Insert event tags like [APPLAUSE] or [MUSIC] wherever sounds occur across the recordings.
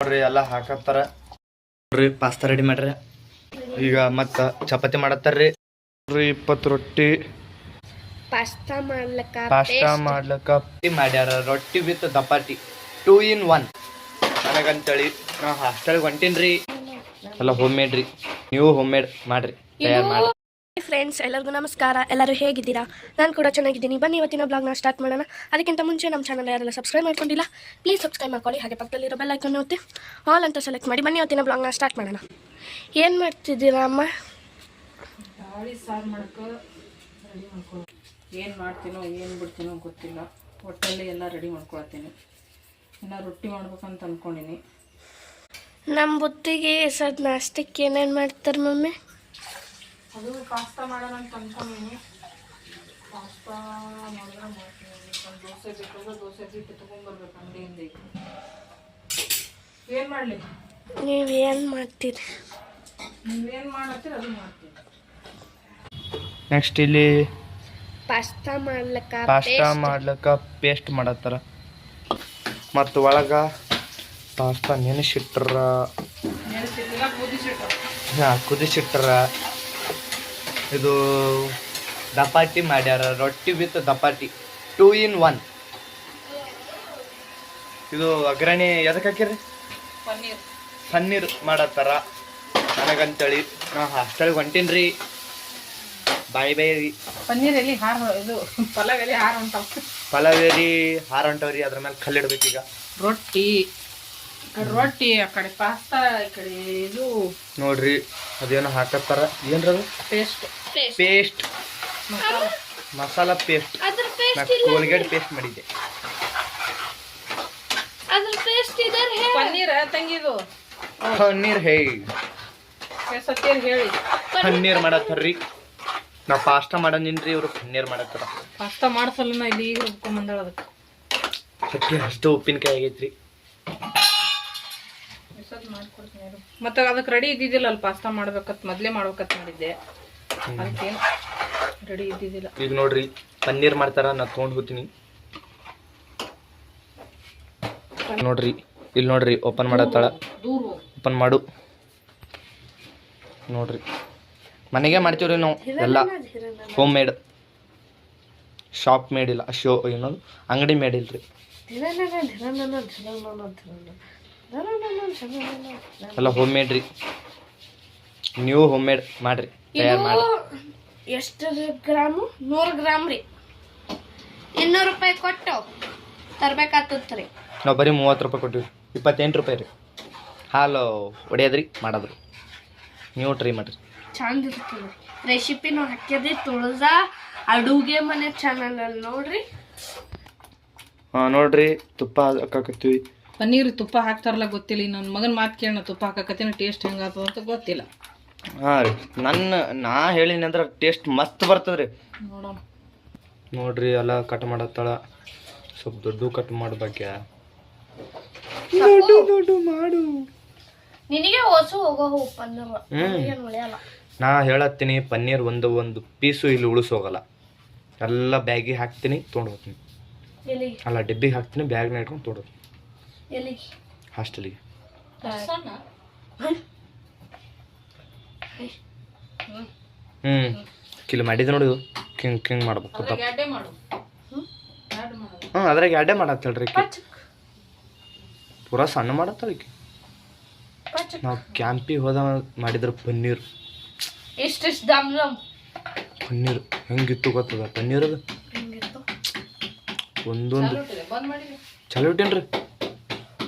ನೋಡ್ರಿ ಎಲ್ಲ ಹಾಕತ್ತಾರ. ನೋಡ್ರಿ ಪಾಸ್ತಾ ರೆಡಿ ಮಾಡ್ರಿ. ಈಗ ಮತ್ತ ಚಪಾತಿ ಮಾಡತ್ತಾರ್ರಿ. ನೋಡ್ರಿ ಇಪ್ಪತ್ತು ರೊಟ್ಟಿ. ಪಾಸ್ತಾ ಮಾಡ್ಲಕ್ಕ ಪಾಸ್ತಾ ಮಾಡ್ಲಕ್ಕ ಮಾಡ್ಯಾರ. ರೊಟ್ಟಿ ವಿತ್ ದಪಾಟಿ ಟೂ ಇನ್ ಒನ್ ನನಗಂತೇಳಿ ನಾ ಹಾಸ್ಟೆಲ್ಗೆ ಹೊಂಟೀನ್ರಿ. ಎಲ್ಲ ಹೋಮ್ ಮೇಡ್ ರೀ. ನೀವು ಹೋಮ್ ಮೇಡ್ ಮಾಡ್ರಿ ತಯಾರು ಮಾಡ್ರಿ. ಫ್ರೆಂಡ್ಸ್ ಎಲ್ಲರಿಗೂ ನಮಸ್ಕಾರ. ಎಲ್ಲರೂ ಹೇಗಿದ್ದೀರಾ? ನಾನು ಕೂಡ ಚೆನ್ನಾಗಿದ್ದೀನಿ. ಬನ್ನಿ ಇವತ್ತಿನ ಬ್ಲಾಗ್ನ ಸ್ಟಾರ್ಟ್ ಮಾಡೋಣ. ಅದಕ್ಕಿಂತ ಮುಂಚೆ ನಮ್ಮ ಚಾನಲ್ ಯಾರೆಲ್ಲ ಸಬ್ಸ್ಕ್ರೈಬ್ ಮಾಡ್ಕೊಂಡಿಲ್ಲ ಪ್ಲೀಸ್ ಸಬ್ಸ್ಕ್ರೈಬ್ ಮಾಡ್ಕೊಳ್ಳಿ. ಹಾಗೆ ಪಕ್ಕದಲ್ಲಿರೋ ಬೆಲ್ ಐಕನ್ ಒತ್ತಿ ಆಲ್ ಅಂತ ಸೆಲೆಕ್ಟ್ ಮಾಡಿ ಬನ್ನಿ ಇವತ್ತಿನ ಬ್ಲಾಗ್ನ ಸ್ಟಾರ್ಟ್ ಮಾಡೋಣ. ಏನು ಮಾಡ್ತಿದ್ದೀರಾ ಅಮ್ಮ? ಏನು ಮಾಡ್ತೀನೋ ಏನು ಬಿಡ್ತೀನೋ ಗೊತ್ತಿಲ್ಲ. ಒಟ್ಟಲ್ಲಿ ಎಲ್ಲ ರೆಡಿ ಮಾಡ್ಕೊಳ್ತೀನಿ. ಇನ್ನು ರೊಟ್ಟಿ ಮಾಡ್ಬೇಕಂತ ಅಂದ್ಕೊಂಡಿನಿ ನಮ್ಮ ಬುತ್ತಿಗೆ ಸದ್ ನಾಷ್ಟಕ್ಕೆ ಏನೇನು ಮಾಡ್ತಾರೆ ಮಮ್ಮಿ? ಅದು ಪಾಸ್ತಾ ಮಾಡೋಣ ಅಂತ ಅಂದ್ಕೊಂಡಿನಿ ಪಾಸ್ತಾ ಮಾಡಿದ್ರೆ ಮಾಡ್ತೀನಿ. ಒಂದು ದೋಸೆ ಬೇಕಾದ್ರೆ ದೋಸೆ ಬಿಟ್ಟು ತಗೊಂಡ್ಬರ್ಬೇಕು ಅಂಗಡಿಯಿಂದ. ಏನ್ ಏನು ಮಾಡಲಿ ನೀವೇನು ಮಾಡ್ತೀರಿ? ನೀವೇನು ಮಾಡತ್ತೀರ ಅದು ಮಾಡ್ತೀನಿ. ನೆಕ್ಸ್ಟ್ ಇಲ್ಲಿ ಪಾಸ್ತಾ ಮಾಡ್ಲಕ್ಕ ಪಾಸ್ತಾ ಮಾಡ್ಲಕ್ಕ ಪೇಸ್ಟ್ ಮಾಡತ್ತಾರ. ಮತ್ತು ಒಳಗ ಪಾಸ್ತಾ ನೆನೆಸಿಟ್ರ. ಹಾ, ಕುದಿಸಿಟ್ರ. ಇದು ದಪಾಟಿ ಮಾಡ್ಯಾರ ರೊಟ್ಟಿ ವಿತ್ ದಪಾಟಿ ಟೂ ಇನ್ ಒನ್ ಇದು ಅಗ್ರಣಿ ಎದಕ್ಕೆ ಹಾಕಿರಿ? ಪನ್ನೀರ್. ಪನ್ನೀರ್ ಮಾಡತ್ತಾರ ನನಗಂತೇಳಿ. ನಾ ಹಾಸ್ಟೆಲ್ಗೆ ರೀ ಬಾಯಿ ಬಾಯ್. ರೀ ಪನ್ನೀರ್ ಎಲ್ಲಿ ಹಾರ ಇದು ಪಲಾವ್ ಎಲ್ಲಿ ಹಾರ ಹೊಂಟಾವ ಪಲಾವೇರಿ ಹಾರ ಹೊಂಟವ್ರಿ ಅದ್ರ ಮೇಲೆ ಕಲ್ಲಿಡ್ಬೇಕೀಗ. ರೊಟ್ಟಿ. ರೊಟ್ಟಿ ಆ ಕಡೆ ಪಾಸ್ತಾ ಈ ಕಡೆ ಇದು ನೋಡ್ರಿ ಅದೇನೋ ಹಾಕತ್ತಾರ? ಏನ್ರ ಅದು? ಪೇಸ್ಟ್. ಪೇಸ್ಟ್. ಮಸಾಲ. ಪೇಸ್ಟ್. ಕೋಲ್ಗೇಟ್ ಪೇಸ್ಟ್ ಮಾಡಿದ್ದೆ. ಅದ್ರ ಪೇಸ್ಟ್ ಇದಾರೆ ಪನ್ನೀರ್ ತಂಗಿದು. ಪನ್ನೀರ್ ಹೇ ಸತ್ಯರ್ ಹೇಳಿ. ಪನ್ನೀರ್ ಮಾಡತ್ತಾರ್ರಿ. ನಾ ಪಾಸ್ತಾ ಮಾಡಂದಿನ್ರಿ ಇವರು ಪನ್ನೀರ್ ಮಾಡತ್ತಾರ. ಪಾಸ್ತಾ ಮಾಡ್ಸಲ್ಲ ನಾ ಇಲ್ಲಿ ಈಗ ರುಬ್ಕೊಂಬಂದಾಳ ಅದಕ್ಕೆ. ಸತ್ಯ ಅಷ್ಟು ಉಪ್ಪಿನಕಾಯಿ ಆಗೈತ್ರಿ. ಮತ್ತೆ ಅದಕ್ಕೆ ರೆಡಿ ಇದ್ದಿದ್ದಿಲ್ಲ ಅಲ್ಲಿ ಪಾಸ್ತಾ ಮಾಡ್ಬೇಕತ್ ಮೊದ್ಲೇ ಮಾಡ್ಬೇಕತ್ ಮಾಡಿದ್ದೆ. ಅದಕ್ಕೇನು ರೆಡಿ ಇದ್ದಿದ್ದಿಲ್ಲ. ಈಗ ನೋಡ್ರಿ ಪನ್ನೀರ್ ಮಾಡ್ತಾರ ನಾ ತೊಗೊಂಡು ಹೋಗ್ತೀನಿ. ನೋಡ್ರಿ ಇಲ್ಲಿ ನೋಡ್ರಿ ಓಪನ್ ಮಾಡತ್ತಾಳ ದೂರ ಓಪನ್ ಮಾಡು. ನೋಡ್ರಿ. ಮನೆಗೆ ಮಾಡ್ತೀವ್ರಿ ನಾವು ಎಲ್ಲ. ಹೋಮ್ ಮೇಡ್ ಶಾಪ್ ಮೇಡ್ ಇಲ್ಲ ಶೋ ಏನೋ ಅಂಗಡಿ ಮೇಡ್ ಇಲ್ರಿ. ಎಲ್ಲ ಹೋಮ್ ಮೇಡ್ ರೀ. ನೀವು ಹೋಮ್ ಮೇಡ್ ಮಾಡ್ರಿ ತಯಾರು ಮಾಡಿ ಎಷ್ಟು ಗ್ರಾಮು? ನೂರು ಗ್ರಾಮ್ ರೀ. ಇನ್ನೂರು ರೂಪಾಯಿ ಕೊಟ್ಟು ತರ್ಬೇಕಾಗ್ತದ್ರಿ ನಾವು ಬರೀ ಮೂವತ್ತು ರೂಪಾಯಿ ಕೊಟ್ಟಿವಿ. ಇಪ್ಪತ್ತೆಂಟು ರೂಪಾಯಿ ರೀ. ಹಾಲು ಹೊಡೆಯೋದ್ರಿ ಮಾಡೋದ್ರಿ. ನೀವು ಟ್ರೈ ಮಾಡಿರಿ. ಚಂದ ಇರ್ತದೆ ರೆಸಿಪಿನೂ ಹಾಕ್ಯದ್ರಿ ತುಳಿದ ಅಡುಗೆ ಮನೆ ಚಾನಲ್ ಅಲ್ಲಿ ನೋಡ್ರಿ. ಹಾಂ ನೋಡ್ರಿ ತುಪ್ಪ ಹಾಕಾಕತ್ತೀವಿ. ಪನ್ನೀರ್ ತುಪ್ಪ ಹಾಕ್ತಾರಲ್ಲ ಗೊತ್ತಿಲ್ಲ ನನ್ನ ಮಗನ ಮಾತು ಕೇಳೋಣ ತುಪ್ಪ ಹಾಕಕತ್ತೀನಿ ಟೇಸ್ಟ್ ಹೆಂಗಾಗ್ತದ ಅಂತ ಗೊತ್ತಿಲ್ಲ. ಹಾಂ ರೀ ನನ್ನ ನಾ ಹೇಳಿನಿ ಅಂದ್ರೆ ಟೇಸ್ಟ್ ಮಸ್ತ್ ಬರ್ತದ್ರಿ. ನೋಡೋಣ ನೋಡ್ರಿ ಎಲ್ಲ ಕಟ್ ಮಾಡತ್ತಾಳ. ಸ್ವಲ್ಪ ದೊಡ್ಡ ಕಟ್ ಮಾಡ್ಬೇಕ್ಯಾ ದೊಡ್ಡ ಮಾಡು. ನಿನಗೆ ಹೊಸ ಹೋಗೋ ಹೋಗು ಏನು ಉಳಿಯಲ್ಲ ನಾ ಹೇಳತ್ತೀನಿ ಪನ್ನೀರ್ ಒಂದು ಒಂದು ಪೀಸು ಇಲ್ಲಿ ಉಳಿಸೋಗಲ್ಲ ಎಲ್ಲ ಬ್ಯಾಗಿಗೆ ಹಾಕ್ತೀನಿ ತೊಗೊಂಡು ಹೋಗ್ತೀನಿ. ಅಲ್ಲ ಡಬ್ಬಿಗೆ ಹಾಕ್ತೀನಿ ಬ್ಯಾಗ್ನ ಇಟ್ಕೊಂಡು ತೊಗೊಂಡು ಎಲ್ಲಿಗೆ ಹಾಸ್ಟೆಲಿಗೆ. ಹ್ಞೂ ಕಿಲ್ ಮಾಡಿದೆ ನೋಡಿ ಕಿಂಗ್ ಕಿಂಗ್ ಮಾಡ್ಬೇಕು ಹ್ಮ್ ಎಡ್ಡೆ ಮಾಡು. ಎರಡು ಮಾಡು. ಹಾಂ ಅದ್ರಾಗ ಎರಡೇ ಮಾಡತ್ತಳ್ರಿ ಪೂರಾ ಸಣ್ಣ ಮಾಡತ್ತಳ ಈಕಿ. ನಾವು ಕ್ಯಾಂಪಿಗೆ ಹೋದ ಮಾಡಿದ್ರ ಪನ್ನೀರ್. ಇಷ್ಟಿಷ್ಟು ದಮ್ ದಮ್? ಪನ್ನೀರ್. ಹೆಂಗಿತ್ತು ಗೊತ್ತದ? ಪನ್ನೀರ್ ಅದು ಒಂದೊಂದು. ಚಲೋ ಇಟ್ಟೇನ್ರಿ ಒಂದೊಂದು ಮೂರು ಉದ್ದಕ್ಕೆ ಆಗ್ತದ ತೆಗಿ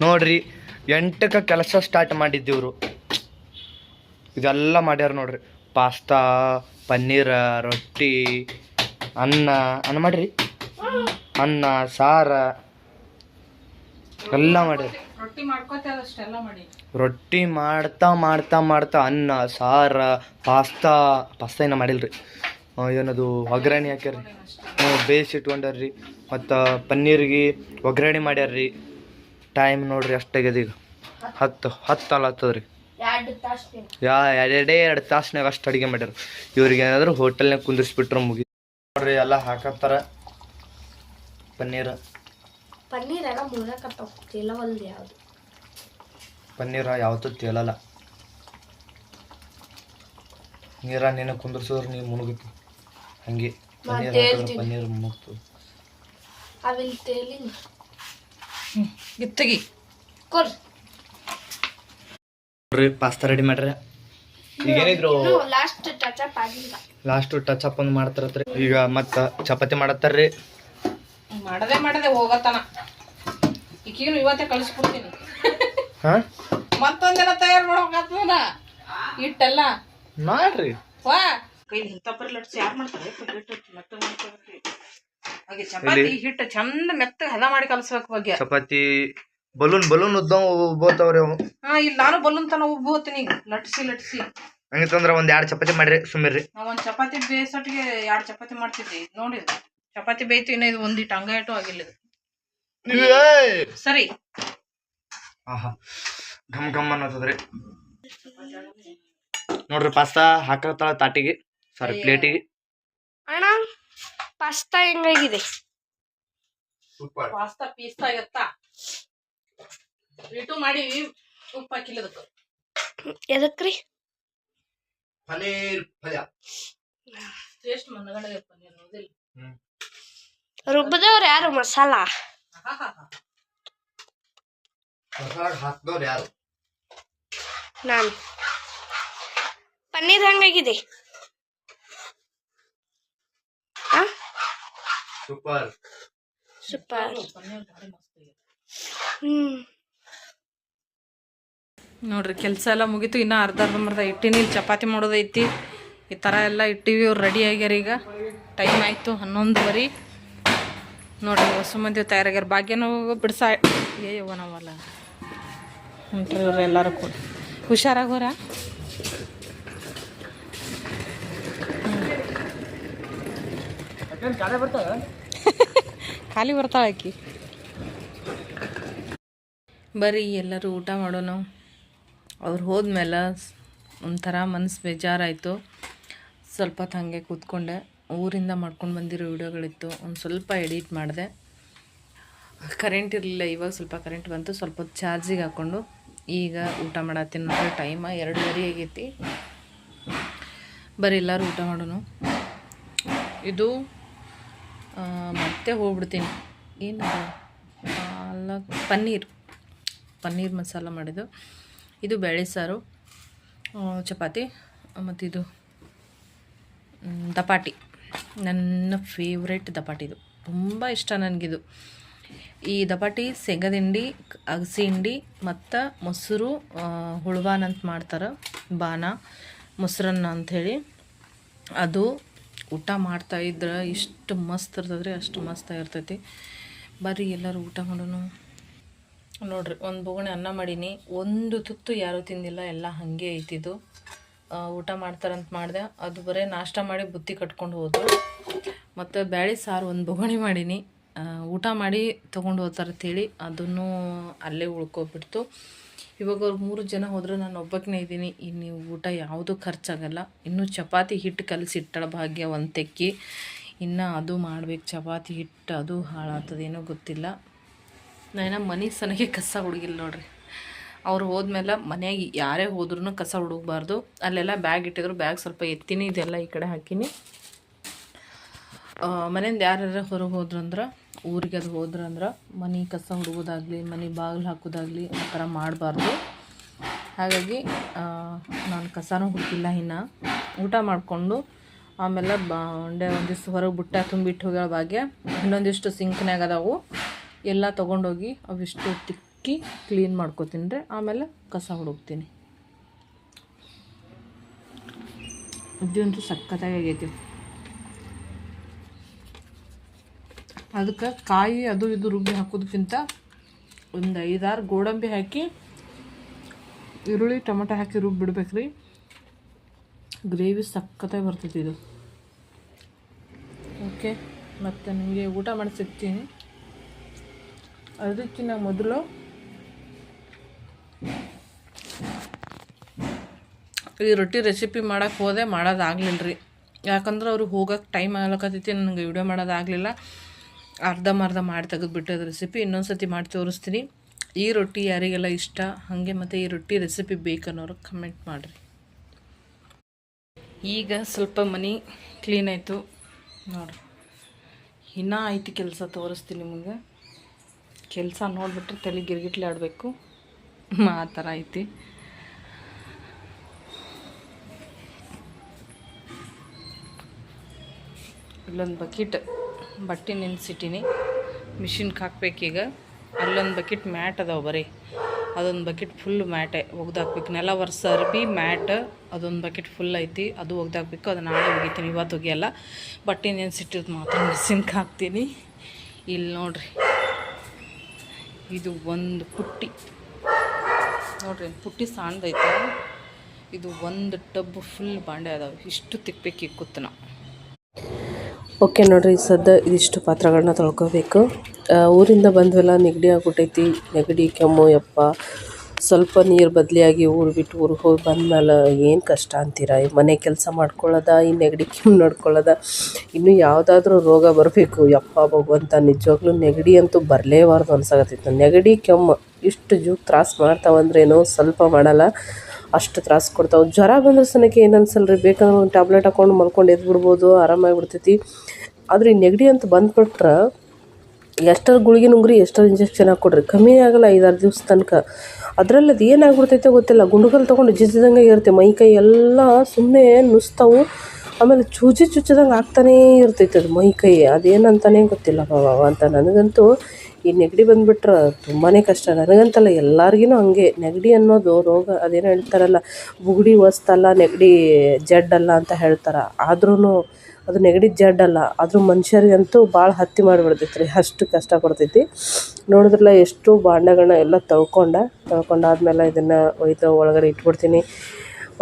ನೋಡ್ರಿ ಎಂಟಕ್ಕೆ ಕೆಲಸ ಸ್ಟಾರ್ಟ್ ಮಾಡಿದ್ದಿವ್ರು. ಇದೆಲ್ಲ ಮಾಡ್ಯಾರ ನೋಡ್ರಿ. ಪಾಸ್ತಾ ಪನ್ನೀರ ರೊಟ್ಟಿ ಅನ್ನ ಅನ್ನ ಮಾಡ್ರಿ. ಅನ್ನ ಸಾರ ಎಲ್ಲ ಮಾಡ್ಯಾರ ರೊಟ್ಟಿ ಮಾಡ್ತಾ ಮಾಡ್ತಾ ಮಾಡ್ತಾ ಅನ್ನ ಸಾರ ಪಾಸ್ತಾ ಪಾಸ್ತಾ ಏನ ಮಾಡಿಲ್ರಿ. ಏನದು ಒಗ್ಗರಣೆ ಹಾಕ್ಯಾರ್ರಿ. ಹ್ಞೂ ಬೇಯಿಸಿ ಇಟ್ಕೊಂಡಾರ್ರಿ. ಮತ್ತು ಪನ್ನೀರ್ಗೆ ಒಗ್ಗರಣೆ ಮಾಡ್ಯಾರ್ರಿ. ಟೈಮ್ ನೋಡ್ರಿ ಅಷ್ಟಾಗ್ಯದ ಈಗ. ಹತ್ತು ಹತ್ತು ಅಲ್ಲ ಹತ್ತದ್ರಿ. ಯಾ ಎರಡೇ ಎರಡು ತಾಸ್ನಾಗ ಅಷ್ಟು ಅಡುಗೆ ಮಾಡ್ಯಾರ ಇವ್ರಿಗೆ ಏನಾದ್ರು ಹೋಟೆಲ್ನಾಗ ಕುಂದಿರ್ಸ್ಬಿಟ್ರೆ ಮುಗಿ ನೋಡ್ರಿ ಎಲ್ಲ ಹಾಕತ್ತಾರ. ಪನ್ನೀರ್. ಪನ್ನೀರ್ ಪನ್ನೀರ ಯಾವತ್ತೂ ತೇಲಲ್ಲ. ನೀರ ನೀನು ಕುಂದ್ರಸಿದ್ರೆ ನೀವು ಮುಳುಗುತ್ತಿ ಹಂಗೆ ಪನ್ನೀರ್ ಮುಗ್ತು. ಅವಿಲ್ ತೇಲಿ ಗಿತ್ತಗಿ ಕೊಲ್ ನೋಡ್ರಿ ಪಾಸ್ತಾ ರೆಡಿ ಮಾಡ್ರಿ. ಈಗ ಏನಿದ್ರು ಲಾಸ್ಟ್ ಟಚ್ ಅಪ್ ಆಗಿಲ್ಲ. ಲಾಸ್ಟ್ ಟಚ್ ಅಪ್ ಒಂದು ಮಾಡ್ತಾರತ್ರಿ. ಈಗ ಮತ್ತ ಚಪಾತಿ ಮಾಡತ್ತಾರ್ರಿ. ಮಾಡದೆ ಮಾಡದೆ ಹೋಗತ್ತಾನ. ಈಗೀನು ಇವತ್ತೇ ಕಳಿಸ್ಬಿಡ್ತೀನಿ ಹಾ? ಮತ್ತೊಂದಿನ ತಯಾರು ಮಾಡ್ಬೇಕಾಗ್ತದ ಇಟ್ಟೆಲ್ಲ ಮಾಡ್ರಿ. ವಾ. ಕೈಲಿ ಇಂಥ ಲಟ್ಸಿ ಯಾರು ಮಾಡ್ತಾರೆ? ಹಿಟ್ಟು ಮೆತ್ತಗೆ ಹಾಗೆ ಚಪಾತಿ ಹಿಟ್ಟು ಚಂದ ಮೆತ್ತಗೆ ಹದ ಮಾಡಿ ಕಲಸ್ಬೇಕು ಬಗ್ಗೆ ಚಪಾತಿ ಬಲೂನ್ ಬಲೂನ್ ಉದ್ದ ಬೋತಾವ್ರಿ ಅವು. ಹಾ ಇಲ್ಲಿ ನಾನು ಬಲೂನ್ ತನ ಉಬ್ಬೋತೀನಿ ಈಗ ಲಟ್ಸಿ ಲಟ್ಸಿ. ಹಂಗಿತ್ತಂದ್ರ ಒಂದ್ ಎರಡ್ ಚಪಾತಿ ಮಾಡ್ರಿ ಸುಮ್ಮಿರ್ರಿ. ನಾವ್ ಒಂದ್ ಚಪಾತಿ ಬೇಸಟ್ಟಿಗೆ ಎರಡು ಚಪಾತಿ ಮಾಡ್ತಿದ್ದೆ ಇದು ನೋಡಿ ಚಪಾತಿ ಬೇಯ್ತು ಇನ್ನ ಇದು ಒಂದಿಟ್ಟು ಹಂಗ ಇಟ್ಟು ಆಗಿಲ್ಲ ಇದು. ಸರಿ. ಆಹಾ ಘಮ್ ಘಮ್ ಅನ್ನತದ್ರಿ ನೋಡ್ರಿ ಪಾಸ್ತಾ ಹಾಕತ್ತಾಳ ತಾಟಿಗೆ. ಸಾರಿ ಪ್ಲೇಟಿಗೆ ಅಣ್ಣ ಪಾಸ್ತಾ ಹೆಂಗಾಗಿದೆ? ಸೂಪರ್ ಪಾಸ್ತಾ ಪೀಸ್ತಾ ಆಗತ್ತಾ? ಇಟ್ಟು ಮಾಡಿ ಉಪ್ಪು ಹಾಕಿಲ್ಲ ಅದಕ್ಕೆ. ಎದಕ್ರಿ? ಪನೀರ್ ಪಲ್ಯ. ಟೇಸ್ಟ್ ಮನಗಡೆ ಪನೀರ್ ಹೌದಿಲ್ಲ ರುಬ್ಬದವ್ರು ಯಾರು? ಮಸಾಲ ಹಾಕ್ದವ್ರು ಯಾರು? ನಾನು. ಪನ್ನೀರ್ ಹೆಂಗಾಗಿದೆ? ಸೂಪರ್. ಸೂಪರ್. ಹ್ಮ್. ನೋಡ್ರಿ ಕೆಲಸ ಎಲ್ಲ ಮುಗೀತು. ಇನ್ನೂ ಅರ್ಧ ಅರ್ಧಂಬರ್ಧ ಇಟ್ಟಿನಿ ಇಲ್ಲಿ ಚಪಾತಿ ಮಾಡೋದೈತಿ ಈ ಥರ ಎಲ್ಲ ಇಟ್ಟಿವಿ ಅವ್ರು ರೆಡಿ ಆಗ್ಯಾರ ಈಗ. ಟೈಮ್ ಆಯಿತು ಹನ್ನೊಂದುವರೆ. ನೋಡ್ರಿ ಹೊಸ ಮಂದಿ ತಯಾರಾಗ್ಯಾರ. ಭಾಗ್ಯನೂ ಬಿಡ್ಸ ಏಯವ್ವ ನಾವಲ್ಲ. ಹೊಂಟ್ರಿ ಇವ್ರು ಎಲ್ಲರೂ ಕೂಡ ಹುಷಾರಾಗೋರ? [LAUGHS] ಖಾಲಿ ಬರ್ತಾಳೆ ಆಕಿ. ಬರ್ರಿ ಎಲ್ಲರೂ ಊಟ ಮಾಡೋಣ. ಅವ್ರು ಹೋದ್ಮೇಲೆ ಒಂಥರ ಮನಸ್ಸು ಬೇಜಾರಾಯಿತು. ಸ್ವಲ್ಪ ಹೊತ್ತು ಹಾಗೆ ಕೂತ್ಕೊಂಡೆ. ಊರಿಂದ ಮಾಡ್ಕೊಂಡು ಬಂದಿರೋ ವಿಡಿಯೋಗಳಿತ್ತು. ಒಂದು ಸ್ವಲ್ಪ ಎಡಿಟ್ ಮಾಡಿದೆ. ಕರೆಂಟ್ ಇರಲಿಲ್ಲ ಇವಾಗ ಸ್ವಲ್ಪ ಕರೆಂಟ್ ಬಂತು. ಸ್ವಲ್ಪ ಹೊತ್ತು ಚಾರ್ಜಿಗೆ ಹಾಕ್ಕೊಂಡು ಈಗ ಊಟ ಮಾಡತ್ತೀನಿ ನೋಡ್ರಿ ಟೈಮ ಎರಡೂವರೆ ಆಗೈತಿ. ಬರೀ ಎಲ್ಲರೂ ಊಟ ಮಾಡೋಣ. ಇದು ಮತ್ತೆ ಹೋಗ್ಬಿಡ್ತೀನಿ. ಏನು ಅಲ್ಲ ಪನ್ನೀರ್. ಪನ್ನೀರ್ ಮಸಾಲ ಮಾಡಿದ್ದು. ಇದು ಬೇಳೆ ಸಾರು ಚಪಾತಿ, ಮತ್ತಿದು ದಪಾಟಿ. ನನ್ನ ಫೇವ್ರೆಟ್ ದಪಾಟಿ ಇದು. ತುಂಬ ಇಷ್ಟ ನನಗಿದು. ಈ ದಪಾಟಿ ಸೆಗದಿಂಡಿ ಅಗಸಿ ಹಿಂಡಿ, ಮತ್ತು ಮೊಸರು ಹುಳುವಾನಂತ ಮಾಡ್ತಾರೆ. ಬಾನ, ಮೊಸರನ್ನ ಅಂಥೇಳಿ ಅದು ಊಟ ಮಾಡ್ತಾ ಇದ್ರೆ ಇಷ್ಟು ಮಸ್ತ್ ಇರ್ತದ್ರಿ, ಅಷ್ಟು ಮಸ್ತ್ ಇರ್ತೈತಿ. ಬರ್ರಿ ಎಲ್ಲರೂ ಊಟ ಮಾಡೋಣ ನೋಡ್ರಿ, ಒಂದು ಬೋಗಣೆ ಅನ್ನ ಮಾಡೀನಿ. ಒಂದು ತುತ್ತು ಯಾರೂ ತಿಂದಿಲ್ಲ, ಎಲ್ಲ ಹಾಗೆ ಐತಿದ್ದು ಊಟ ಮಾಡ್ತಾರಂತ ಮಾಡಿದೆ. ಅದು ಬರೀ ನಾಷ್ಟ ಮಾಡಿ ಬುತ್ತಿ ಕಟ್ಕೊಂಡು ಹೋದ್ರು. ಮತ್ತು ಬ್ಯಾಳಿ ಸಾರು ಒಂದು ಬೋಗಣಿ ಮಾಡೀನಿ. ಊಟ ಮಾಡಿ ತೊಗೊಂಡು ಹೋಗ್ತಾರಂತೇಳಿ ಅದನ್ನು ಅಲ್ಲೇ ಉಳ್ಕೊಬಿಡ್ತು. ಇವಾಗ ಅವ್ರು ಮೂರು ಜನ ಹೋದ್ರೆ ನಾನು ಒಬ್ಬಕ್ಕೇ ಇದ್ದೀನಿ. ಇನ್ನು ಊಟ ಯಾವುದೂ ಖರ್ಚಾಗಲ್ಲ. ಇನ್ನು ಚಪಾತಿ ಹಿಟ್ಟು ಕಲಸಿಟ್ಟಳ ಭಾಗ್ಯ ಒಂದು ತೆಕ್ಕಿ. ಇನ್ನು ಅದು ಮಾಡ್ಬೇಕು. ಚಪಾತಿ ಹಿಟ್ಟು ಅದು ಹಾಳಾಗ್ತದೇನೋ ಗೊತ್ತಿಲ್ಲ. ನಾನು ಮನೆ ಸನಗೆ ಕಸ ಹುಡುಗಿಲ್ಲ ನೋಡ್ರಿ. ಅವ್ರು ಹೋದ್ಮೇಲೆ ಮನ್ಯಾಗ ಯಾರೇ ಹೋದ್ರೂ ಕಸ ಹುಡುಗಬಾರ್ದು. ಅಲ್ಲೆಲ್ಲ ಬ್ಯಾಗ್ ಇಟ್ಟಿದ್ರು. ಬ್ಯಾಗ್ ಸ್ವಲ್ಪ ಎತ್ತಿನಿ, ಇದೆಲ್ಲ ಈ ಕಡೆ ಹಾಕಿನಿ. ಮನೆಯಿಂದ ಯಾರ್ಯಾರ ಹೊರಗೆ ಹೋದ್ರಂದ್ರೆ ಊರಿಗೆ ಅದು ಹೋದ್ರಂದ್ರೆ ಮನೆ ಕಸ ಹುಡುಗೋದಾಗಲಿ, ಮನೆ ಬಾಗಿಲು ಹಾಕೋದಾಗಲಿ ಆ ಥರ ಮಾಡಬಾರ್ದು. ಹಾಗಾಗಿ ನಾನು ಕಸನೂ ಹುಡುಕಿಲ್ಲ ಇನ್ನು. ಊಟ ಮಾಡಿಕೊಂಡು ಆಮೇಲೆ ಬಾಂಡೆ ಒಂದಿಷ್ಟು ಹೊರಗೆ ಬುಟ್ಟ ತುಂಬಿಟ್ಟು ಹೋಗ್ಯಾಳ ಭಾಗ್ಯ. ಇನ್ನೊಂದಿಷ್ಟು ಸಿಂಕ್ನಾಗ ಅದಾವು. ಎಲ್ಲ ತೊಗೊಂಡೋಗಿ ಅವಿಷ್ಟು ತಿಕ್ಕಿ ಕ್ಲೀನ್ ಮಾಡ್ಕೊತೀನಿ ರೀ. ಆಮೇಲೆ ಕಸ ಹುಡುಕ್ತೀನಿ. ಅದಂತೂ ಸಖತ್ತಾಗಿ ಆಗೈತಿ. ಅದಕ್ಕೆ ಕಾಯಿ ಅದು ಇದು ರುಬ್ಬಿ ಹಾಕೋದಕ್ಕಿಂತ ಒಂದು ಐದಾರು ಗೋಡಂಬಿ ಹಾಕಿ, ಈರುಳ್ಳಿ, ಟೊಮೆಟೊ ಹಾಕಿ ರುಬ್ಬಿ ಬಿಡ್ಬೇಕ್ರಿ ಗ್ರೇವಿ ಸಖತ್ತಾಗಿ ಬರ್ತೈತಿ ಇದು. ಓಕೆ, ಮತ್ತು ನಿಮಗೆ ಊಟ ಮಾಡಿ ಸಿಗ್ತೀನಿ ಅದಕ್ಕಿಂತ ಮೊದಲು ಈ ರೊಟ್ಟಿ ರೆಸಿಪಿ ಮಾಡೋಕ್ಕೆ ಹೋದೆ ಮಾಡೋದಾಗಲಿಲ್ಲ ರೀ ಯಾಕಂದ್ರೆ ಅವ್ರಿಗೆ ಹೋಗೋಕೆ ಟೈಮ್ ಆಗ್ಲಕತ್ತೈತಿ, ನನಗೆ ವಿಡಿಯೋ ಮಾಡೋದಾಗಲಿಲ್ಲ. ಅರ್ಧಂಬರ್ಧ ಮಾಡಿ ತೆಗೆದುಬಿಟ್ಟದ ರೆಸಿಪಿ ಇನ್ನೊಂದು ಸತಿ ಮಾಡಿ ತೋರಿಸ್ತೀನಿ. ಈ ರೊಟ್ಟಿ ಯಾರಿಗೆಲ್ಲ ಇಷ್ಟ, ಹಾಗೆ ಮತ್ತು ಈ ರೊಟ್ಟಿ ರೆಸಿಪಿ ಬೇಕನ್ನೋರು ಕಮೆಂಟ್ ಮಾಡಿರಿ. ಈಗ ಸ್ವಲ್ಪ ಮನೆ ಕ್ಲೀನ್ ಆಯಿತು. ನೋಡಿರಿ. ಇನ್ನೂ ಐತಿ ಕೆಲಸ ತೋರಿಸ್ತೀನಿ ನಿಮಗೆ. ಕೆಲಸ ನೋಡಿಬಿಟ್ರೆ ತಲೆ ಗಿರ್ಗಿಟ್ಲೆ ಆಡಬೇಕು. ಆ ಥರ ಐತಿ. ಇಲ್ಲೊಂದು ಬಕೆಟ್ ಬಟ್ಟೆ ನೆನೆಸಿಟ್ಟಿನಿ. ಮಿಷಿನ್ಗೆ ಹಾಕ್ಬೇಕೀಗ ಅಲ್ಲೊಂದು ಬಕೆಟ್ ಮ್ಯಾಟ್ ಅದಾವೆ ಬರೀ. ಅದೊಂದು ಬಕೆಟ್ ಫುಲ್ ಮ್ಯಾಟೆ ಒಗ್ದಾಕ್ಬೇಕು. ನೆಲ ವರ್ಷ ಅರ್ಬಿ ಮ್ಯಾಟ್, ಅದೊಂದು ಬಕೆಟ್ ಫುಲ್ ಐತಿ, ಅದು ಒಗ್ದಾಕ್ಬೇಕು, ಅದು ನಾಳೆ ಒಗಿತೀನಿ, ಇವತ್ತು ಒಗಿಯಲ್ಲ. ಬಟ್ಟೆ ನೆನೆಸಿಟ್ಟಿದ್ದು ಮಾತ್ರ ಮಿಷಿನ್ಗೆ ಹಾಕ್ತೀನಿ. ಇಲ್ಲಿ ನೋಡ್ರಿ. ಇದು ಒಂದು ಪುಟ್ಟಿ. ನೋಡ್ರಿ ಪುಟ್ಟಿ ಸಣ್ಣದೈತೆ ಇದು ಒಂದು ಟಬ್ ಫುಲ್ ಬಾಂಡೆ ಅದಾವೆ. ಇಷ್ಟು ತಿಕ್ಬೇಕು ಕೂತು ನಾವು ಓಕೆ ನೋಡಿರಿ ಸದ್ಯ ಇದಿಷ್ಟು ಪಾತ್ರಗಳನ್ನ ತೊಳ್ಕೊಬೇಕು. ಊರಿಂದ ಬಂದ್ವೆಲ್ಲ ನೆಗಡಿ ಆಗ್ಬಿಟ್ಟೈತಿ ನೆಗಡಿ, ಕೆಮ್ಮು, ಯಪ್ಪ. ಸ್ವಲ್ಪ ನೀರು ಬದಲಿಯಾಗಿ ಊರು ಬಿಟ್ಟು ಊರಿಗೆ ಹೋಗಿ ಬಂದ್ಮೇಲೆ ಏನು ಕಷ್ಟ ಅಂತೀರ? ಈ ಮನೆ ಕೆಲಸ ಮಾಡ್ಕೊಳ್ಳೋದ ಈ ನೆಗಡಿ, ಕೆಮ್ಮು ನೋಡ್ಕೊಳ್ಳೋದ ಇನ್ನೂ ಯಾವುದಾದ್ರೂ ರೋಗ ಬರಬೇಕು. ಯಪ್ಪ ಭಗವಂತ, ನಿಜವಾಗ್ಲೂ ನೆಗಡಿ ಅಂತೂ ಬರಲೇಬಾರ್ದು ಅನ್ಸಾಗತ್ತಿತ್ತು ನೆಗಡಿ, ಕೆಮ್ಮು ಇಷ್ಟು ಜೂಗ್ ತ್ರಾಸು ಮಾಡ್ತಾವಂದ್ರೇನೋ ಸ್ವಲ್ಪ ಮಾಡಲ್ಲ, ಅಷ್ಟು ತ್ರಾಸು ಕೊಡ್ತಾವೆ. ಜ್ವರ ಬಂದ್ರೆ ಸನಕ್ಕೆ ಏನು ಅನ್ಸಲ್ಲ ರೀ ಬೇಕಂದ್ರೆ ಒಂದು ಟ್ಯಾಬ್ಲೆಟ್ ಹಾಕೊಂಡು ಮಲ್ಕೊಂಡು ಎದ್ದು ಬಿಡ್ಬೋದು ಆರಾಮಾಗಿ ಬಿಡ್ತೈತಿ. ಆದ್ರೆ ಈ ನೆಗಡಿ ಅಂತ ಬಂದ್ಬಿಟ್ರೆ ಎಷ್ಟರ ಗುಳಿಗೆ ನುಂಗ್ರಿ, ಎಷ್ಟರ ಇಂಜೆಕ್ಷನ್ ಹಾಕ್ಕೊಡ್ರಿ. ಕಮ್ಮಿ ಆಗಲ್ಲ ಐದಾರು ದಿವ್ಸ ತನಕ. ಅದರಲ್ಲಿ ಅದು ಏನಾಗ್ಬಿಡ್ತೈತೆ ಗೊತ್ತಿಲ್ಲ. ಗುಂಡುಗಲ್ ತೊಗೊಂಡು ಜಿಜ್ಜಿದಂಗೆ ಇರುತ್ತೆ. ಮೈ ಕೈ ಎಲ್ಲ ಸುಮ್ಮನೆ ನುಸ್ತಾವು. ಆಮೇಲೆ ಚೂಚಿ ಚುಚ್ಚಿದಂಗೆ ಆಗ್ತಾನೇ ಇರ್ತೈತೆ ಅದು ಮೈ ಕೈ. ಅದೇನಂತಾನೆ ಗೊತ್ತಿಲ್ಲ. ಬಾವ ಅಂತ ನನಗಂತೂ ಈ ನೆಗಡಿ ಬಂದುಬಿಟ್ರೆ ತುಂಬಾ ಕಷ್ಟ. ನನಗಂತಲ್ಲ ಎಲ್ಲರಿಗೂ ಹಂಗೆ. ನೆಗಡಿ ಅನ್ನೋದು ರೋಗ, ಅದೇನೋ ಹೇಳ್ತಾರಲ್ಲ, ಬುಗುಡಿ ವಸ್ತಲ್ಲ ನೆಗಡಿ ಜಡ್ಡಲ್ಲ ಅಂತ ಹೇಳ್ತಾರೆ. ಆದ್ರೂ ಅದು ನೆಗಡಿ ಜಡ್ಡಲ್ಲ ಆದರೂ ಮನುಷ್ಯರಿಗಂತೂ ಭಾಳ ಹತ್ತಿ ಮಾಡಿಬಿಡ್ತೈತೆ ರೀ, ಅಷ್ಟು ಕಷ್ಟ ಕೊಡ್ತೈತಿ. ನೋಡಿದ್ರಲ್ಲ ಎಷ್ಟು ಬಾಂಡೆಗಳನ್ನ ಎಲ್ಲ ತೊಳ್ಕೊಂಡೆ, ತೊಳ್ಕೊಂಡಾದ್ಮೇಲೆ ಇದನ್ನು ಒಯ್ದು ಒಳಗಡೆ ಇಟ್ಬಿಡ್ತೀನಿ.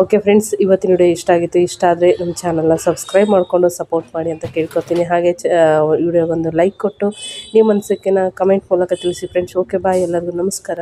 ಓಕೆ ಫ್ರೆಂಡ್ಸ್ ಇವತ್ತಿನ ವಿಡಿಯೋ ಇಷ್ಟ ಆಗಿತ್ತು, ಇಷ್ಟ ಆದರೆ ನಮ್ಮ ಚಾನಲ್ನ ಸಬ್ಸ್ಕ್ರೈಬ್ ಮಾಡಿಕೊಂಡು ಸಪೋರ್ಟ್ ಮಾಡಿ ಅಂತ ಕೇಳ್ಕೊತೀನಿ. ಹಾಗೆ ಚ ವಿಡಿಯೋಗೊಂದು ಲೈಕ್ ಕೊಟ್ಟು ನಿಮ್ಮ ಅನಿಸಿಕೆನ ಕಮೆಂಟ್ ಮೂಲಕ ತಿಳಿಸಿ ಫ್ರೆಂಡ್ಸ್ ಓಕೆ ಬಾಯ್ ಎಲ್ಲರಿಗೂ ನಮಸ್ಕಾರ.